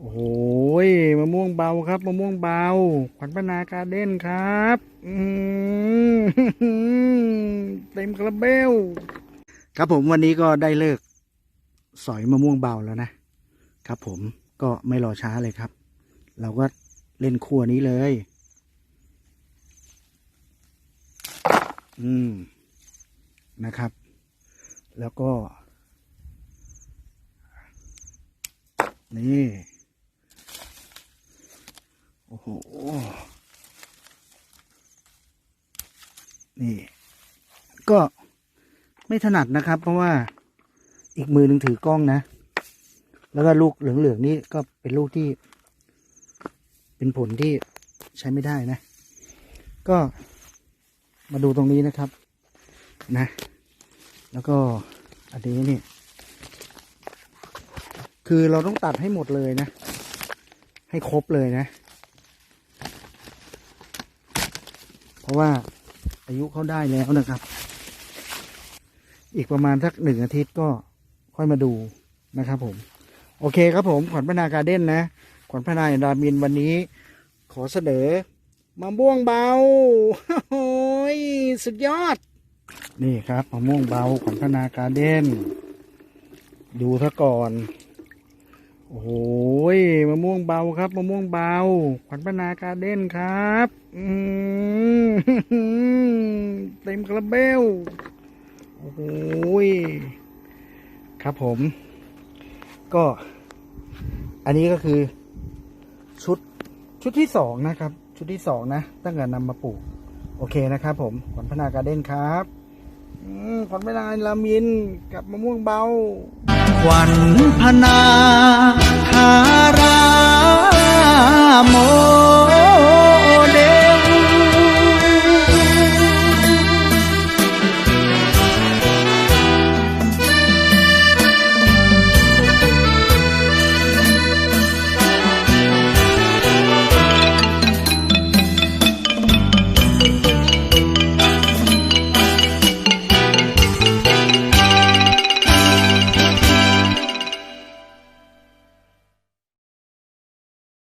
โอ้โหยมะม่วงเบาครับมะม่วงเบา ขวัญพนาการเด้นครับเต็มกระเบลครับผมวันนี้ก็ได้เลิก สอยมะม่วงเบาแล้วนะครับ ผมก็ไม่รอช้าเลยครับ เราก็เล่นครัวนี้เลย อืมนะครับ แล้วก็ นี่ โอ้โห นี่ ก็ไม่ถนัดนะครับ เพราะว่าอีกมือหนึ่งถือกล้องนะ แล้วก็ลูกเหลืองๆนี่ก็เป็นลูกที่ เป็นผลที่ใช้ไม่ได้นะ ก็มาดูตรงนี้นะครับนะ แล้วก็อันนี้นี่ คือเราต้องตัดให้หมดเลยนะ ให้ครบเลยนะ เพ ราะว่าอายุเขาได้แล้วนะครับ อีกประมาณสักหนึ่งอาทิตย์ก็ค่อยมาดูนะครับผม โอเคครับผมขวัญพนาการเด้นนะ ขวัญพนาดามินวันนี้ ขอเสนอมะม่วงเบาโอ้ยสุดยอด นี่ครับมะม่วงเบาขวัญพนาการเด้น ดูซะก่อน โอ้โหยมะม่วงเบาครับมะม่วงเบา ขวัญพนาการเด้นครับ อืม็มกระเบล โอ้โหยครับผม ก็ อันนี้ก็คือชุดชุดที่สองนะครับ ชุดที่สองนะ ตั้งแต่นำมาปลูก โอเคนะครับผม ขวัญพนาการเด้นครับขวัญพนาลามิน กับมะม่วงเบา ขวัญพนา